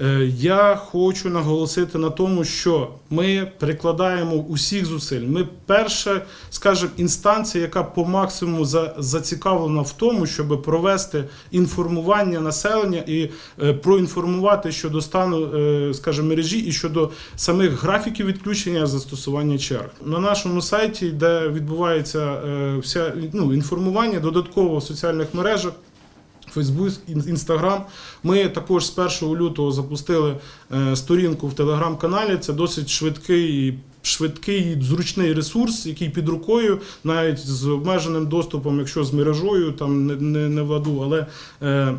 Е, Я хочу наголосити на тому, що ми прикладаємо усіх зусиль. Ми перша, скажімо, інстанція, яка по максимуму за- зацікавлена в тому, щоб провести інформування населення і е, проінформувати щодо стану, е, скажімо, мережі і щодо самих графіків відключення застосування черг. На нашому сайті, де відбувається вся ну, інформування, додатково в соціальних мережах. Фейсбук, Інстаграм. Ми також з 1 лютого запустили е, сторінку в телеграм-каналі. Це досить швидкий. Швидкий зручний ресурс, який під рукою, навіть з обмеженим доступом, якщо з мережою там не, не, не владу, але е,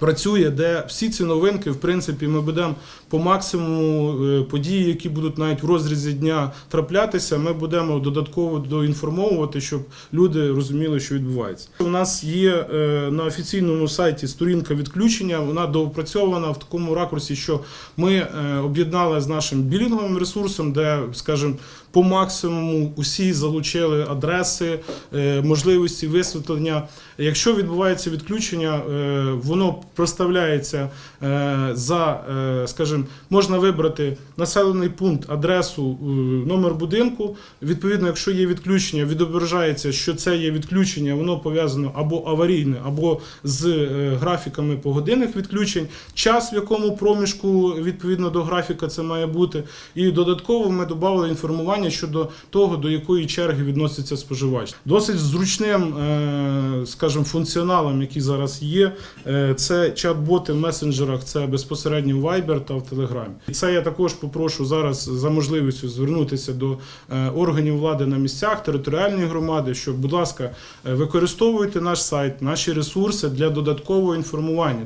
працює, де всі ці новинки, в принципі, ми будемо по максимуму е, події, які будуть навіть в розрізі дня траплятися, ми будемо додатково доінформовувати, щоб люди розуміли, що відбувається. У нас є е, на офіційному сайті сторінка відключення. Вона доопрацьована в такому ракурсі, що ми е, об'єднали з нашим білінговим ресурсом, де, скажімо, по максимуму усі залучили адреси, можливості висвітлення. Якщо відбувається відключення, воно проставляється е, за, е, скажімо, можна вибрати населений пункт, адресу, е, номер будинку. Відповідно, якщо є відключення, відображається, що це є відключення, воно пов'язано або аварійне, або з графіками погодинних відключень, час, в якому проміжку відповідно до графіка це має бути. І додатково ми додали інформування щодо того, до якої черги відноситься споживач. Досить зручним, скажімо, функціоналом, який зараз є, е, це чат-боти в месенджерах, це безпосередньо в Viber та в Telegram. І це я також попрошу зараз за можливістю звернутися до е, органів влади на місцях, територіальної громади, щоб, будь ласка, е, використовуйте наш сайт, наші ресурси для додаткового інформування.